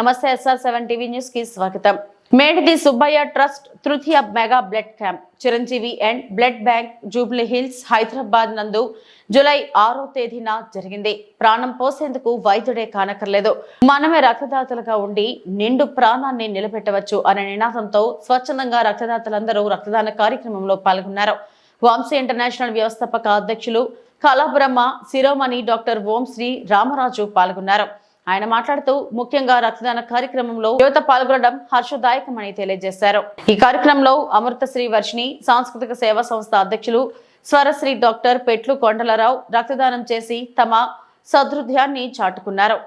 నమస్తే SR seven TV న్యూస్కి స్వాగతం. మేడిది సుబ్బయ్య ట్రస్ట్ తృతీయ mega blood camp. Chiranjeevi and blood bank Jubilee Hills Hyderabad నందు జూలై ఆరో తేదీన జరిగింది. ప్రాణం పోసేందుకు వైద్యుడే కానక్కర్లేదు. మనమే రక్తదాతలుగా ఉండి నిండు ప్రాణాన్ని నిలబెట్టవచ్చు అనే నినాదంతో స్వచ్ఛందంగా రక్తదాతలందరూ రక్తదాన కార్యక్రమంలో పాల్గొన్నారు. వాంసీ ఇంటర్నేషనల్ వ్యవస్థాపక అధ్యక్షులు కళాబ్రహ్మ శిరోమణి డాక్టర్ ఓం శ్రీ రామరాజు పాల్గొన్నారు. ఆయన మాట్లాడుతూ ముఖ్యంగా రక్తదాన కార్యక్రమంలో యువత పాల్గొనడం హర్షదాయకమని తెలియజేశారు. ఈ కార్యక్రమంలో అమృతశ్రీ వర్షిణి సాంస్కృతిక సేవా సంస్థ అధ్యక్షులు స్వరశ్రీ డాక్టర్ పెట్లు కొండలరావు రక్తదానం చేసి తమ సదృధ్యాన్ని చాటుకున్నారు.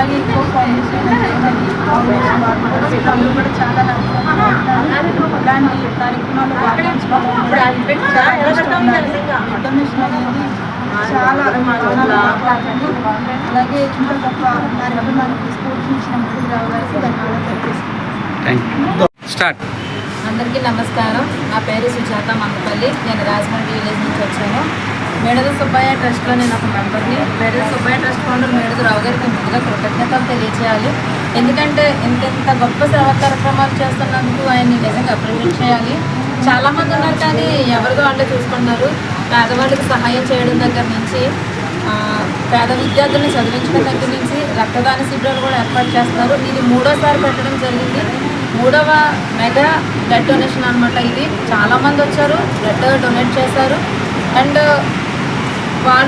అలాగే ఇంకో ఫౌండేషన్ అనేది ఫౌండేషన్ వాళ్ళు వీళ్ళందరూ కూడా చాలా నమ్మకంగా ఉంటారు ఇలాంటి కార్యక్రమాలు పాల్గొంచుకోవాలి చాలా కష్టపడాలి డొనేషన్ అనేది చాలా చాలా ఇంపార్టెంట్ అలాగే ఇంత గొప్ప కార్యక్రమానికి స్ఫూర్తించినందుకు రావాల్సి ధన్యవాదాలు తెలియజేస్తున్నాను థ్యాంక్ యూ స్టార్ట్ అందరికీ నమస్కారం. నా పేరు సుజాత మందపల్లి. నేను రాజమండ్రి విలేజ్ నుంచి వచ్చాను. మేడద సుబ్బయ్య ట్రస్ట్లో నేను ఒక మెంబర్ని. మేడద సుబ్బయ్య ట్రస్ట్ ఫౌండర్ మేడద రావు గారికి ముందుగా కృతజ్ఞతలు తెలియజేయాలి ఎందుకంటే ఇంత ఇంత గొప్ప సేవా కార్యక్రమాలు చేస్తున్నందుకు ఆయన్ని నిజంగా అప్రిషియేట్ చేయాలి. చాలామంది ఉన్నారు కానీ ఎవరిదో వాళ్ళే చూసుకున్నారు పేదవాళ్ళకి సహాయం చేయడం దగ్గర నుంచి పేద విద్యార్థులను చదివించడం దగ్గర నుంచి రక్తదాన శిబిరాలు కూడా ఏర్పాటు చేస్తున్నారు. ఇది మూడోసారి పెట్టడం జరిగింది. మూడవ మెగా బ్లడ్ డొనేషన్ అనమాట ఇది. చాలామంది వచ్చారు బ్లడ్ డొనేట్ చేశారు. అండ్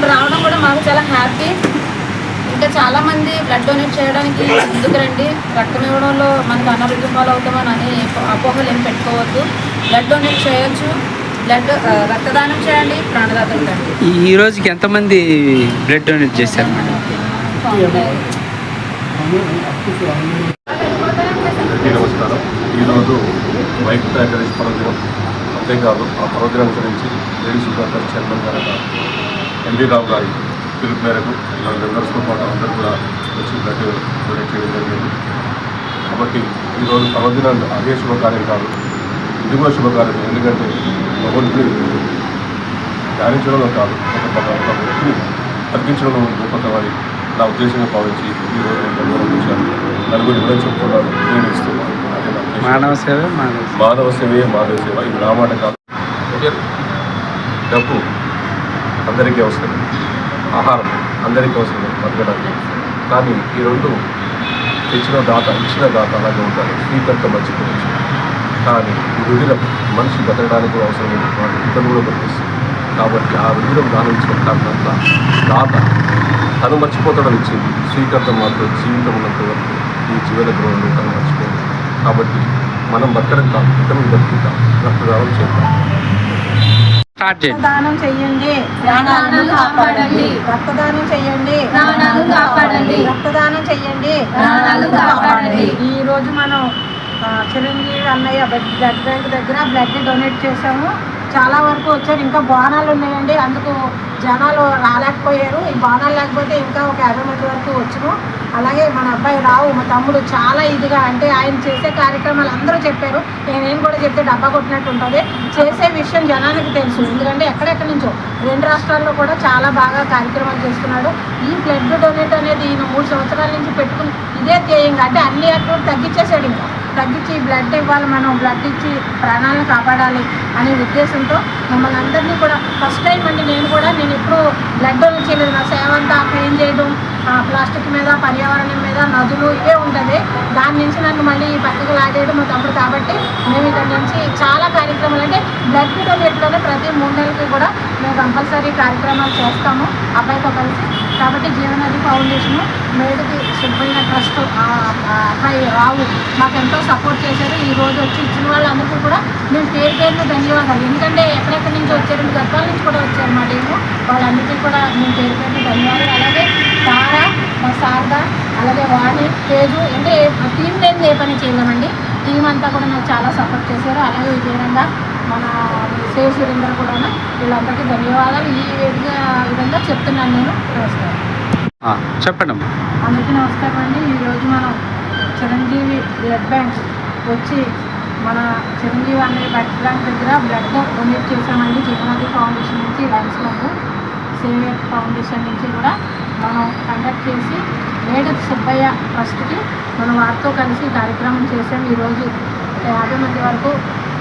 వాళ్ళు రావడం కూడా మాకు చాలా హ్యాపీ. ఇంకా చాలా మంది బ్లడ్ డొనేట్ చేయడానికి ముందుకు రండి? రక్తం ఇవ్వడంలో మనకు అనారోగ్యం పాలు అవుతామని అని అపోహలు ఏం పెట్టుకోవద్దు. బ్లడ్ డొనేట్ చేయొచ్చు. బ్లడ్ రక్తదానం చేయండి ప్రాణదాతలు కండి ఈ రోజుకి ఎంతమంది బ్లడ్ డొనేట్ చేశారు నమస్కారం. ఈరోజు పర్వదినం అంతేకాదు ఆ పర్వదినం గురించి lady Sudhakar trust chairman garu NT Rao గారి పిలుపు మేరకు మెంబర్స్తో పాటు అందరూ కూడా వచ్చి బ్లడ్ డొనేట్ చేయడం జరిగింది. కాబట్టి ఈరోజు పర్వదినాన్ని అదే శుభకార్యం కాదు. ఇది కూడా శుభకార్యం. ఎందుకంటే భగవంతుని ధ్యానించడంలో కాదు ఒక వ్యక్తిని తగ్గించడంలో గొప్పతమని నా ఉద్దేశంగా భావించి ఈ రోజు నేను ధన్యవాదాలు వచ్చాను నలుగురు ఇవ్వడం చెప్తున్నాను నేను ఇస్తున్నాను. మానవ సేవ మానవ సేవ. మాధవ సేవే. ఇది నా మాట కాదు? డబ్బు అందరికీ అవసరం. ఆహారం అందరికీ అవసరం బతకడానికి. కానీ ఈ రెండు తెచ్చిన దాత ఇచ్చిన దాత అలాగే ఉంటారు. స్వీకర్త మర్చిపోవచ్చు కానీ ఈ రుధిరం మనిషి బతకడానికి కూడా అవసరం వాటి ఇతను కూడా బతికిస్తుంది కాబట్టి ఆ రుధిరం దానించిన ఇచ్చిన కారణంగా దాత తను మర్చిపోతాడని ఇచ్చింది స్వీకర్త మాత్రం జీవితం ఉన్నంత వరకు ఈ జీవన గృహంలో తను మర్చిపోయింది కాబట్టి మనం బతకడం కాదు ఇతరులు బతికిద్దాం. రక్తదానం చేద్దాం. చెయ్యండి. ప్రాణాలను కాపాడండి. రక్తదానం చెయ్యండి. ప్రాణాలను కాపాడండి. రక్తదానం చెయ్యండి. ప్రాణాలను కాపాడండి. ఈ రోజు మనం చిరంజీవి అన్నయ్య బ్లడ్ బ్లడ్ బ్యాంక్ దగ్గర బ్లడ్ డొనేట్ చేశాము. చాలా వరకు వచ్చారు ఇంకా బోనాలు ఉన్నాయండి. అందుకు జనాలు రాలేకపోయారు. ఈ బోనాలు లేకపోతే ఇంకా ఒక యాభై మంది వరకు వచ్చును. అలాగే మన అబ్బాయి రావు మా తమ్ముడు చాలా ఇదిగా అంటే ఆయన చేసే కార్యక్రమాలు అందరూ చెప్పారు. కూడా చెప్తే డబ్బా కొట్టినట్టు ఉంటుంది. చేసే విషయం జనానికి తెలుసు. ఎందుకంటే ఎక్కడెక్కడి నుంచో రెండు రాష్ట్రాల్లో కూడా చాలా బాగా కార్యక్రమాలు చేస్తున్నాడు. ఈ బ్లడ్ డొనేట్ అనేది ఈయన మూడు సంవత్సరాల నుంచి పెట్టుకుని ఇదే ధ్యేయంగా అంటే అన్ని యాక్టివిటీ తగ్గించేసాడు ఇంకా. తగ్గించి బ్లడ్ ఇవ్వాలి మనం బ్లడ్ ఇచ్చి ప్రాణాలను కాపాడాలి అనే ఉద్దేశంతో మమ్మల్ని అందరినీ కూడా ఫస్ట్ టైం అండి నేను కూడా నేను ఎప్పుడూ బ్లడ్ డొనేట్ చేయలేదు. నా సేవ అంతా క్లీన్ చేయడం ప్లాస్టిక్ మీద పర్యావరణం మీద నదులు ఇవే ఉంటుంది. దాని నుంచి నన్ను మళ్ళీ ఈ పక్కకు లాగేయడం మా తమ్ముడు కాబట్టి మేము ఇక్కడ నుంచి చాలా కార్యక్రమాలు అంటే బ్లడ్ డొనేట్లోనే ప్రతి మూడు నెలలకి కూడా మేము కంపల్సరీ కార్యక్రమాలు చేస్తాము. అబ్బాయితో కలిసి కాబట్టి జీవనది ఫౌండేషన్ మేడకి సుబ్బయ్య ట్రస్ట్ ఆ అబ్బాయి రావు మాకు ఎంతో సపోర్ట్ చేశారు. ఈ రోజు వచ్చి ఇచ్చిన వాళ్ళందరికీ కూడా మేము పేరు పేరును ధన్యవాదాలు. ఎందుకంటే ఎక్కడెక్కడి నుంచి వచ్చారు గద్వాల నుంచి కూడా వచ్చారు మా టీము. వాళ్ళందరికీ కూడా మేము పేరు పేరును ధన్యవాదాలు. అలాగే తారా మా శారద అలాగే వాణి తేజు అంటే టీం లేని ఏ పని చేయలేమండి. టీం అంతా కూడా నాకు చాలా సపోర్ట్ చేశారు. అలాగే విజయనంగా మన సేవ్ సురేందర్ కూడా వీళ్ళందరికీ ధన్యవాదాలు. ఈ విధంగా విధంగా చెప్తున్నాను నేను. నమస్కారం. చెప్పండి. అందరికీ నమస్కారం అండి. ఈరోజు మనం చిరంజీవి బ్లడ్ బ్యాంక్ వచ్చి మన చిరంజీవి అనే బ్లడ్ బ్యాంక్ దగ్గర బ్లడ్ డొనేట్ చేసామండి జీవనది ఫౌండేషన్ నుంచి లయన్స్ క్లబ్ సేవియర్ ఫౌండేషన్ నుంచి కూడా మనం కండక్ట్ చేసి మేడత్ సుబ్బయ్య ట్రస్ట్కి మనం వారితో కలిసి కార్యక్రమం చేసాం ఈరోజు యాభై మంది వరకు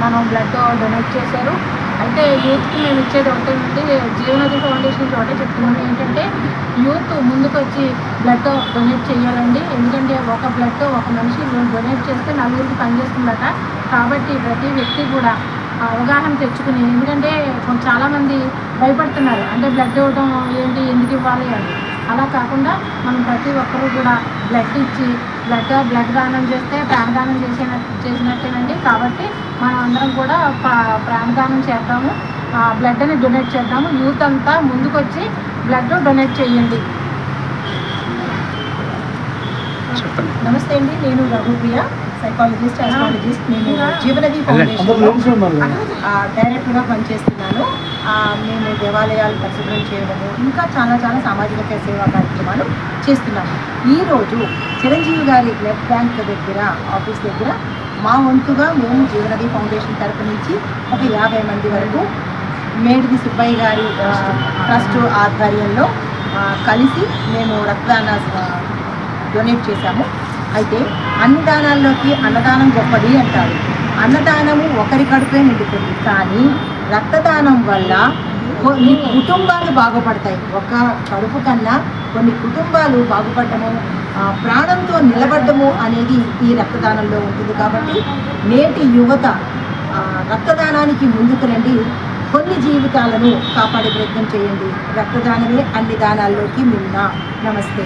మనం బ్లడ్ డొనేట్ చేశారు. అయితే యూత్కి మేము ఇచ్చేది ఒకటేంటి జీవనది ఫౌండేషన్ నుంచి ఒకటే ఏంటంటే యూత్ ముందుకు వచ్చి బ్లడ్ డొనేట్ చేయాలండి. ఎందుకంటే ఒక బ్లడ్ ఒక మనిషి డొనేట్ చేస్తే నలుగురికి పనిచేస్తుందట. కాబట్టి ప్రతి వ్యక్తి కూడా అవగాహన తెచ్చుకుని ఎందుకంటే చాలామంది భయపడుతున్నారు. అంటే బ్లడ్ ఇవ్వడం ఏంటి ఎందుకు ఇవ్వాలి అని. అలా కాకుండా మనం ప్రతి ఒక్కరూ కూడా బ్లడ్ ఇచ్చి బ్లడ్ బ్లడ్ దానం చేస్తే ప్రాణదానం చేసిన చేసినట్టేనండి. కాబట్టి మనం అందరం కూడా ప్రా- ప్రాణదానం చేద్దాము. బ్లడ్ని డొనేట్ చేద్దాము. యూత్ అంతా ముందుకొచ్చి బ్లడ్ డొనేట్ చేయండి. నమస్తే అండి. నేను రఘుప్రియ. సైకాలజిస్ట్ ఆస్ట్రాలజిస్ట్ నేను జీవనది ఫౌండేషన్ డైరెక్టర్గా పనిచేస్తున్నాను. మేము దేవాలయాలు పరిశుభ్రం చేయడము ఇంకా చాలా చాలా సామాజిక సేవా కార్యక్రమాలు చేస్తున్నాము. ఈరోజు చిరంజీవి గారి బ్లడ్ బ్యాంక్ దగ్గర ఆఫీస్ దగ్గర మా వంతుగా మేము జీవనది ఫౌండేషన్ తరపు నుంచి ఒక యాభై మంది వరకు మేడిది సుబ్బయ్య గారి ట్రస్ట్ ఆధ్వర్యంలో కలిసి మేము రక్తదాన డొనేట్ చేశాము. అయితే అన్ని దానాల్లోకి అన్నదానం గొప్పది అంటారు. అన్నదానము ఒకరి కడుపే నిండుతుంది. కానీ రక్తదానం వల్ల కొన్ని కుటుంబాలు బాగుపడతాయి. ఒక కడుపు కన్నా కొన్ని కుటుంబాలు బాగుపడము ప్రాణంతో నిలబడము అనేది ఈ రక్తదానంలో ఉంటుంది. కాబట్టి నేటి యువత రక్తదానానికి ముందుకు రండి. కొన్ని జీవితాలను కాపాడే ప్రయత్నం చేయండి. రక్తదానమే అన్ని దానాల్లోకి మిన్న నమస్తే.